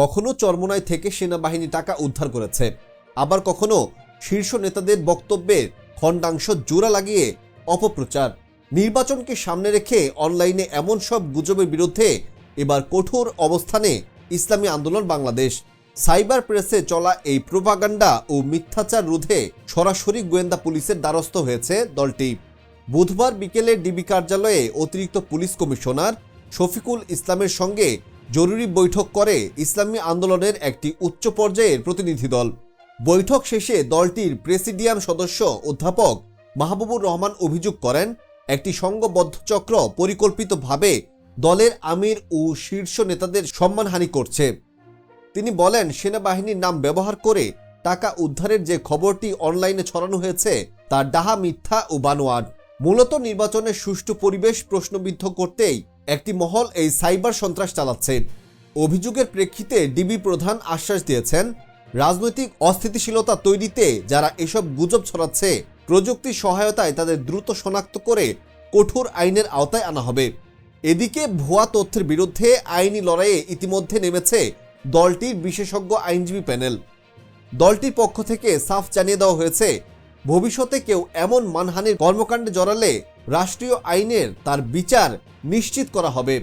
কখনো চরমোনাই থেকে সেনাবাহিনী টাকা উদ্ধার করেছে। আবার কখনো শীর্ষ নেতাদের বক্তব্যের খণ্ডাংশ জোড়া লাগিয়ে অপপ্রচার। নির্বাচনকে সামনে রেখে অনলাইনে এমন সব গুজবের বিরুদ্ধে এবার কঠোর অবস্থানে ইসলামী আন্দোলন বাংলাদেশ। সাইবার প্রেসে চলা এই প্রোপাগান্ডা ও মিথ্যাচার রোধে সরাসরি গোয়েন্দা পুলিশের দ্বারস্থ হয়েছে দলটি। বুধবার বিকেলে ডিবি কার্যালয়ে অতিরিক্ত পুলিশ কমিশনার শফিকুল ইসলামের সঙ্গে জরুরি বৈঠক করে ইসলামী আন্দোলনের একটি উচ্চ পর্যায়ের প্রতিনিধি দল। বৈঠক শেষে দলটির প্রেসিডিয়াম সদস্য অধ্যাপক মাহবুবুর রহমান অভিযোগ করেন, একটি সংঘবদ্ধ চক্র পরিকল্পিতভাবে দলের আমির ও শীর্ষ নেতাদের সম্মানহানি করছে। তিনি বলেন, সেনাবাহিনীর নাম ব্যবহার করে টাকা উদ্ধারের যে খবরটি অনলাইনে ছড়ানো হয়েছে, তা ডাহা, মিথ্যা ও বানোয়াট। মূলত নির্বাচনের সুষ্ঠু পরিবেশ প্রশ্নবিদ্ধ করতেই একটি মহল এই সাইবার সন্ত্রাস চালাচ্ছে। অভিযোগের প্রেক্ষিতে ডিবি প্রধান আশ্বাস দিয়েছেন, রাজনৈতিক অস্থিতিশীলতা তৈরিতে যারা এসব গুজব ছড়াচ্ছে প্রযুক্তির সহায়তায় তাদের দ্রুত শনাক্ত করে কঠোর আইনের আওতায় আনা হবে। এদিকে ভুয়া তথ্যের বিরুদ্ধে আইনি লড়াইয়ে ইতিমধ্যে নেমেছে দলটির বিশেষজ্ঞ আইনজীবী প্যানেল। দলটির পক্ষ থেকে সাফ জানিয়ে দেওয়া হয়েছে ভবিষ্যতে কেউ এমন মানহানির কর্মকাণ্ডে জড়ালে রাষ্ট্রীয় আইনের তার বিচার নিশ্চিত করা হবে।